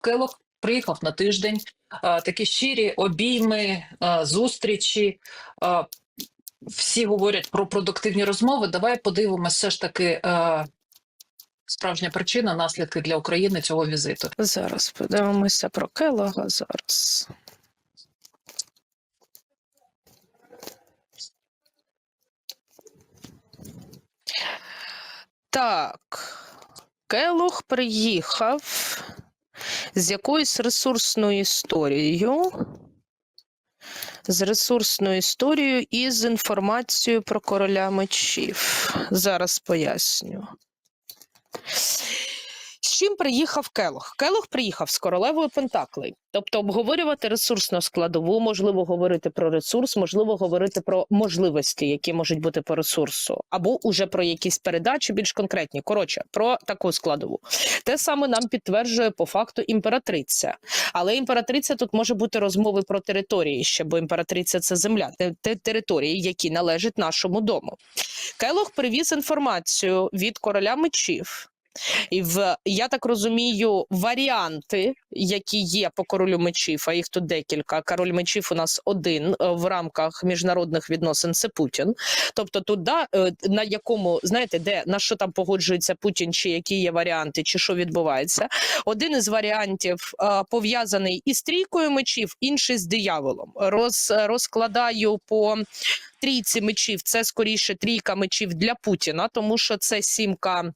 Келох приїхав на тиждень. Такі щирі обійми, зустрічі. Всі говорять про продуктивні розмови. Давай подивимося, все ж таки справжня причина, наслідки для України цього візиту. Зараз подивимося про Келога. Зараз. Так. Келог приїхав з якоюсь ресурсною історією. З ресурсною історією і з інформацією про короля мечів. Зараз поясню. Чим приїхав Келох? Келох приїхав з королевою Пентаклей. Тобто обговорювати ресурсну складову, можливо, говорити про ресурс, можливо, говорити про можливості, які можуть бути по ресурсу, або уже про якісь передачі більш конкретні. Коротше, про таку складову. Те саме нам підтверджує по факту імператриця. Але імператриця тут може бути розмови про території ще, бо імператриця це земля, те території, які належать нашому дому. Келох привіз інформацію від короля мечів. І в я так розумію, варіанти, які є по королю мечів, а їх тут декілька. Король мечів у нас один е, в рамках міжнародних відносин. Це Путін. Тобто, тут е, на якому знаєте, де на що там погоджується Путін, чи які є варіанти, чи що відбувається. Один із варіантів е, пов'язаний із трійкою мечів, інший з дияволом. Роз, розкладаю по трійці мечів. Це скоріше трійка мечів для Путіна, тому що це сімка.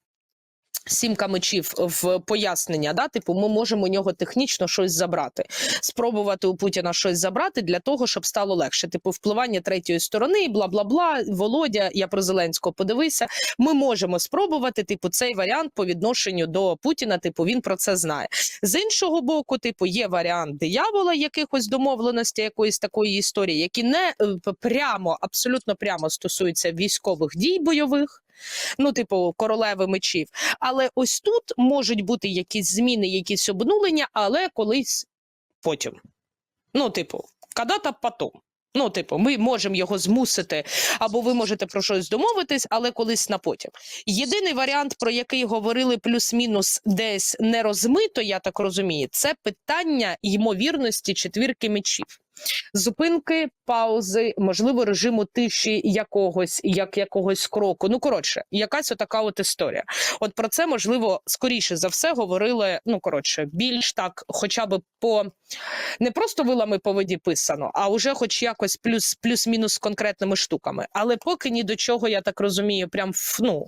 Сімка мечів в пояснення, да, типу, ми можемо у нього технічно щось забрати, спробувати у Путіна щось забрати для того, щоб стало легше. Типу, впливання третьої сторони, бла бла бла. Володя, я про Зеленського подивися. Ми можемо спробувати, типу, цей варіант по відношенню до Путіна. Типу, він про це знає. З іншого боку, типу, є варіант диявола, якихось домовленості, якоїсь такої історії, які не е, прямо, абсолютно прямо стосуються військових дій бойових. Ну, типу, королеви мечів. Але ось тут можуть бути якісь зміни, якісь обнулення, але колись потім. Ну, типу, когда-то потом. Ну, типу, ми можемо його змусити, або ви можете про щось домовитись, але колись на потім. Єдиний варіант, про який говорили плюс-мінус десь не розмито, я так розумію, це питання ймовірності четвірки мечів. Зупинки, паузи, можливо, режиму тиші якогось, як якогось кроку. Ну коротше, якась отака от історія. От про це можливо скоріше за все говорили. Ну коротше, більш так, хоча б по не просто вилами по воді писано, а вже хоч якось плюс плюс-мінус конкретними штуками. Але поки ні до чого, я так розумію, прям ф- ну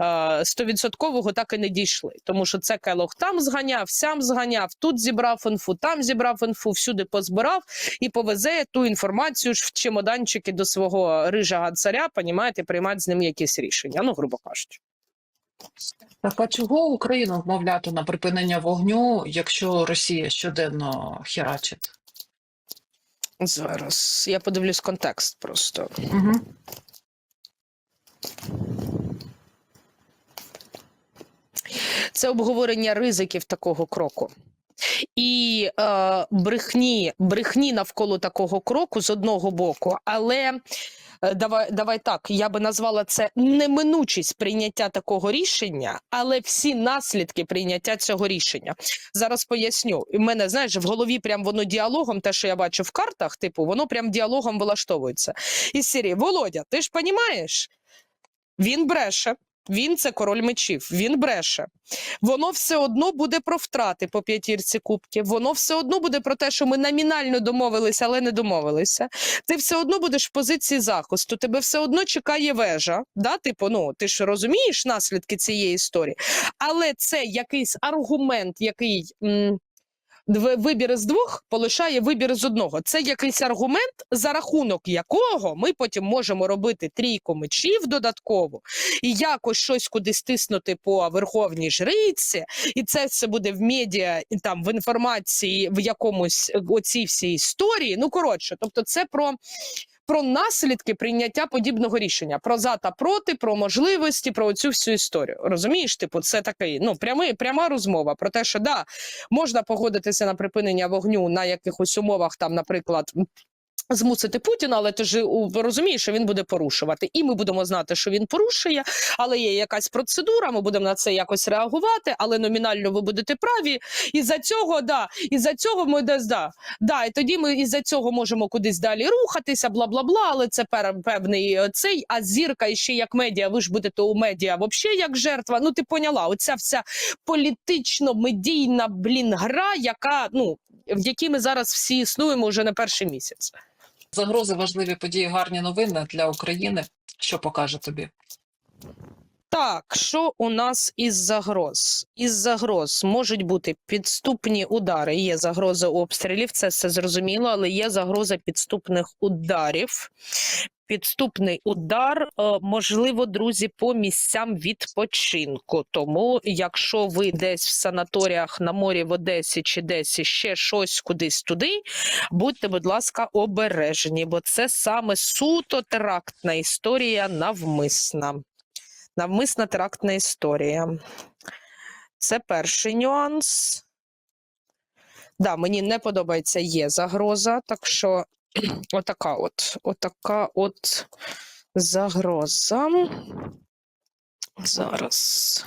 е, стовідсоткового так і не дійшли. Тому що це Келох там зганяв, сям зганяв, тут зібрав інфу, там зібрав інфу, всюди позбирав і повезе ту інформацію ж в чемоданчики до свого рижага царя, понімаєте, приймати з ним якісь рішення. Ну, грубо кажучи. Так а чого Україну вмовляти на припинення вогню, якщо Росія щоденно херачить? Зараз я подивлюсь контекст просто. Угу. Це обговорення ризиків такого кроку. І е, брехні, брехні навколо такого кроку з одного боку, але е, давай, давай так, я би назвала це неминучість прийняття такого рішення, але всі наслідки прийняття цього рішення. Зараз поясню. У мене, знаєш, в голові прям воно діалогом, те, що я бачу в картах, типу, воно прям діалогом вилаштовується. Із серії Володя, ти ж понімаєш? Він бреше. Він це король мечів. Він бреше. Воно все одно буде про втрати по п'ятірці кубків. Воно все одно буде про те, що ми номінально домовилися, але не домовилися. Ти все одно будеш в позиції захисту. Тебе все одно чекає вежа. Да? Типу, ну ти ж розумієш наслідки цієї історії. Але це якийсь аргумент, який. М- Вибір з двох полишає вибір з одного. Це якийсь аргумент, за рахунок якого ми потім можемо робити трійку мечів додатково і якось щось кудись тиснути по верховній жриці, і це все буде в медіа, і там в інформації, в якомусь оцій всій історії. Ну коротше, тобто, це про. Про наслідки прийняття подібного рішення, про за та проти, про можливості, про цю всю історію. Розумієш, типу, це такий ну прямий, пряма розмова про те, що да, можна погодитися на припинення вогню на якихось умовах, там, наприклад, Змусити Путіна, але ти ж розумієш, що він буде порушувати. І ми будемо знати, що він порушує, але є якась процедура, ми будемо на це якось реагувати, але номінально ви будете праві. І за цього, да, і за цього ми десь да. Да, і тоді ми із-за цього можемо кудись далі рухатися, бла бла бла. Але це певний е, цей. А зірка і ще як медіа, ви ж будете у медіа взагалі як жертва. Ну ти поняла, оця вся політично-медійна блін гра, яка ну в якій ми зараз всі існуємо вже не перший місяць. Загрози, важливі події, гарні новини для України. Що покаже тобі? Так, що у нас із загроз? Із загроз можуть бути підступні удари. Є загроза обстрілів, це все зрозуміло, але є загроза підступних ударів. Підступний удар, е, можливо, друзі, по місцям відпочинку. Тому, якщо ви десь в санаторіях на морі в Одесі чи десь ще щось кудись туди, будьте, будь ласка, обережні, бо це саме суто терактна історія навмисна навмисна терактна історія. Це перший нюанс. Да, мені не подобається є загроза, так що отака от, отака от загроза. Зараз.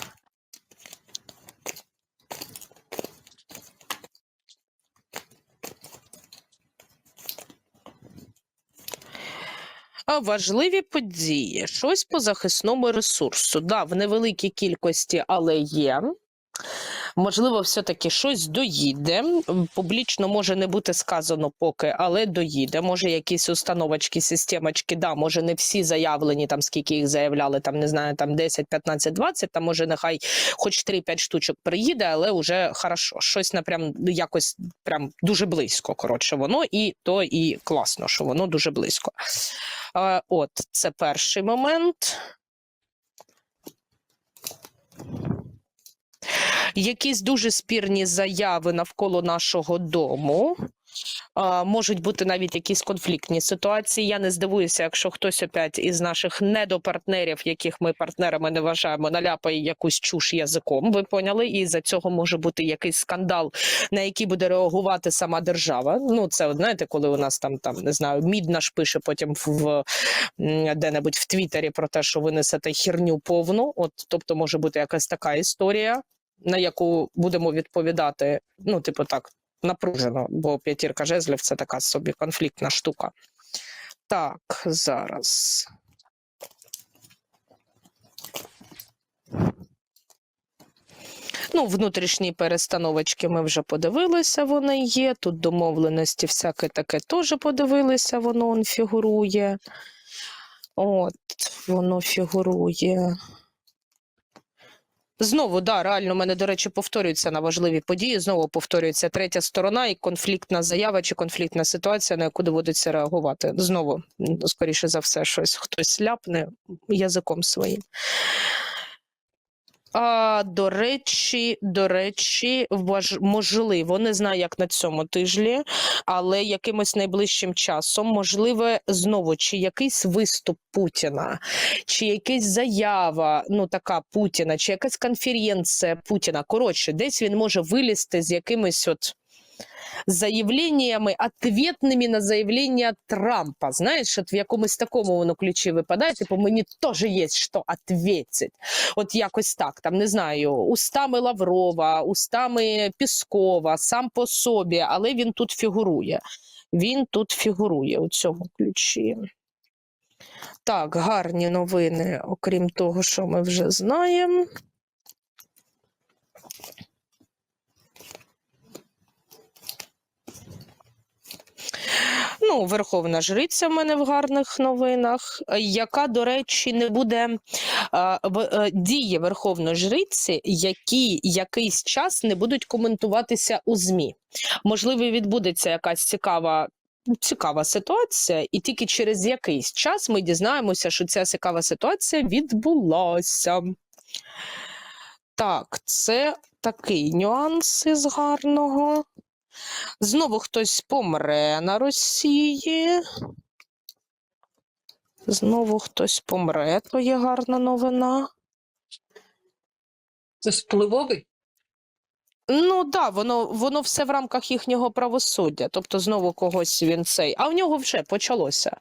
Важливі події, щось по захисному ресурсу. Да, в невеликій кількості, але є. Можливо, все-таки щось доїде. Публічно може не бути сказано поки, але доїде. Може, якісь установочки, системочки, да, може не всі заявлені, там скільки їх заявляли, там не знаю, там 10, 15, 20, там може нехай хоч 3-5 штучок приїде, але вже хорошо. Щось напрям якось прям дуже близько. Коротше, воно і то і класно, що воно дуже близько. Е, От, це перший момент. Якісь дуже спірні заяви навколо нашого дому. Можуть бути навіть якісь конфліктні ситуації. Я не здивуюся, якщо хтось опять із наших недопартнерів, яких ми партнерами не вважаємо, наляпає якусь чуш язиком. Ви поняли? І за цього може бути якийсь скандал, на який буде реагувати сама держава. Ну, це знаєте, коли у нас там там не знаю, мід наш пише потім в де-небудь в Твіттері про те, що ви несете херню повну. От, тобто, може бути якась така історія, на яку будемо відповідати. Ну, типу, так, напружено, бо п'ятірка жезлів це така собі конфліктна штука. Так, зараз. Ну, внутрішні перестановочки ми вже подивилися, вони є. Тут домовленості всяке таке теж подивилися, воно он фігурує. От, воно фігурує. Знову, да, реально, в мене, до речі, повторюється на важливі події. Знову повторюється третя сторона і конфліктна заява чи конфліктна ситуація, на яку доводиться реагувати. Знову, скоріше за все, щось хтось ляпне язиком своїм. А, до речі, до речі, важ... можливо, не знаю, як на цьому тижні, але якимось найближчим часом, можливо, знову чи якийсь виступ Путіна, чи якась заява, ну така Путіна, чи якась конференція Путіна. Коротше, десь він може вилізти з якимись от заявленнями, ответними на заявлення Трампа. Знаєш, от в якомусь такому воно ключі випадає, типу, мені теж є що відповідати. От якось так, там не знаю, устами Лаврова, устами Піскова, сам по собі, але він тут фігурує. Він тут фігурує у цьому ключі. Так, гарні новини, окрім того, що ми вже знаємо. Ну, Верховна Жриця в мене в гарних новинах, е, яка, до речі, не буде е, дії Верховної Жриці, які якийсь час не будуть коментуватися у ЗМІ. Можливо, відбудеться якась цікава. Цікава ситуація, і тільки через якийсь час ми дізнаємося, що ця цікава ситуація відбулася. Так, це такий нюанс із гарного. Знову хтось помре на Росії. Знову хтось помре, то є гарна новина. Це впливовий? Ну да, воно воно все в рамках їхнього правосуддя. Тобто знову когось він цей. А в нього вже почалося.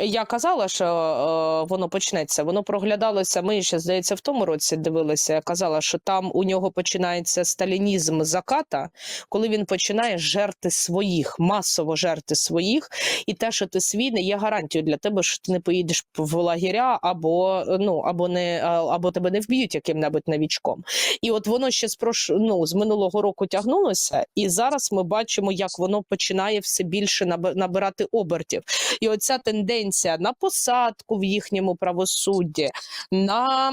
Я казала, що е, воно почнеться. Воно проглядалося. Ми ще здається в тому році дивилися. Я казала, що там у нього починається сталінізм заката, коли він починає жерти своїх, масово жерти своїх, і те, що ти свій, не є гарантією для тебе, що ти не поїдеш в лагеря, або ну або не або тебе не вб'ють яким-небудь новічком. І от воно ще з ну, з минулого року тягнулося, і зараз ми бачимо, як воно починає все більше наби- набирати обертів. І оця тенденція на посадку в їхньому правосудді, на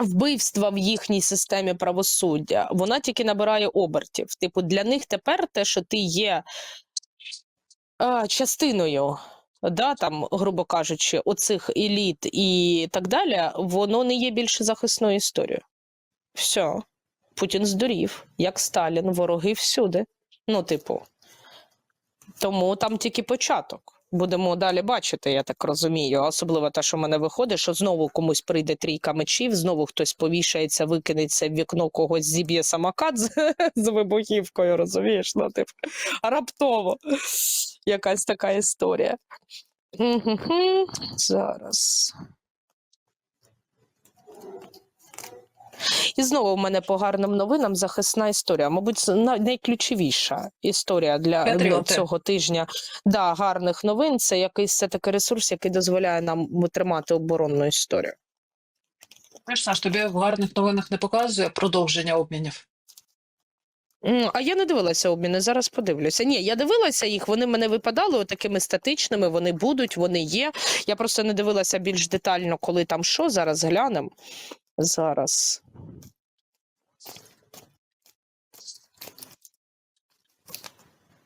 вбивства в їхній системі правосуддя, вона тільки набирає обертів. Типу, для них тепер те, що ти є а, частиною. Да, там, грубо кажучи, оцих еліт і так далі, воно не є більше захисною історією. Все. Путін здурів, як Сталін, вороги всюди. Ну, типу. Тому там тільки початок. Будемо далі бачити, я так розумію. Особливо те, що в мене виходить, що знову комусь прийде трійка мечів, знову хтось повішається, викинеться в вікно, когось зіб'є самокат з, з вибухівкою, розумієш? Ну, типу, раптово якась така історія. Зараз. І знову в мене по гарним новинам захисна історія. Мабуть, найключовіша історія для Патріоти. цього тижня. Да, гарних новин. Це якийсь все таки ресурс, який дозволяє нам тримати оборонну історію. Знаєш, Саш, тобі в гарних новинах не показує продовження обмінів. А я не дивилася обміни, зараз подивлюся. Ні, я дивилася їх, вони мене випадали такими статичними, вони будуть, вони є. Я просто не дивилася більш детально, коли там що. Зараз глянемо. Зараз.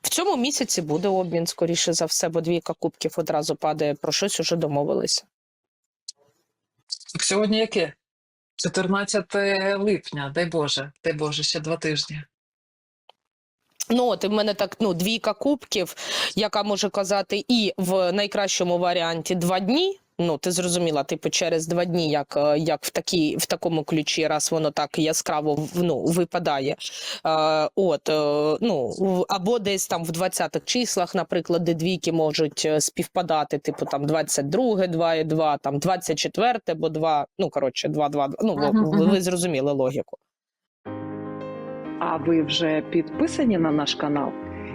В цьому місяці буде обмін, скоріше за все, бо двійка кубків одразу падає. Про щось уже домовилися. Так сьогодні яке? 14 липня, дай Боже, дай Боже, ще два тижні. Ну, от в мене так ну, двійка кубків, яка може казати і в найкращому варіанті два дні. Ну, ти зрозуміла, типу, через два дні, як, е, як в, такій, в такому ключі, раз воно так яскраво ну, випадає. Е, от, е, ну, або десь там в 20-х числах, наприклад, де двійки можуть е, співпадати, типу там 22, 2 і 2, там 24, бо 2, ну, коротше, 2, 2, ну, ви, ви зрозуміли логіку. А ви вже підписані на наш канал?